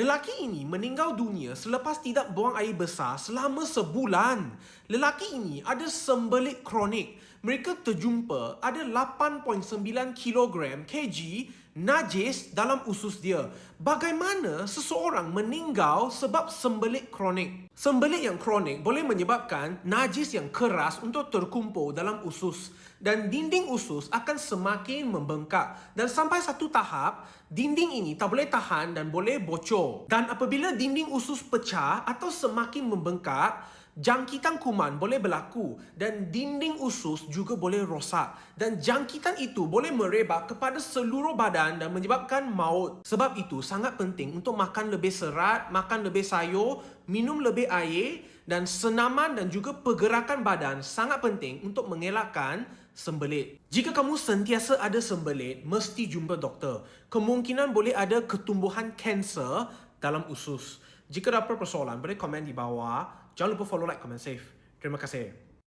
Lelaki ini meninggal dunia selepas tidak buang air besar selama sebulan. Lelaki ini ada sembelit kronik. Mereka terjumpa ada 8.9 kg kg najis dalam usus dia. Bagaimana seseorang meninggal sebab sembelit kronik? Sembelit yang kronik boleh menyebabkan najis yang keras untuk terkumpul dalam usus dan dinding usus akan semakin membengkak dan sampai satu tahap dinding ini tak boleh tahan dan boleh bocor. Dan apabila dinding usus pecah atau semakin membengkak, jangkitan kuman boleh berlaku dan dinding usus juga boleh rosak dan jangkitan itu boleh merebak kepada seluruh badan dan menyebabkan maut. Sebab itu sangat penting untuk makan lebih serat, makan lebih sayur, minum lebih air dan senaman dan juga pergerakan badan sangat penting untuk mengelakkan sembelit. Jika kamu sentiasa ada sembelit, mesti jumpa doktor. Kemungkinan boleh ada ketumbuhan kanser dalam usus. Jika ada apa persoalan, boleh komen di bawah. Jangan lupa follow, like, comment, save. Terima kasih.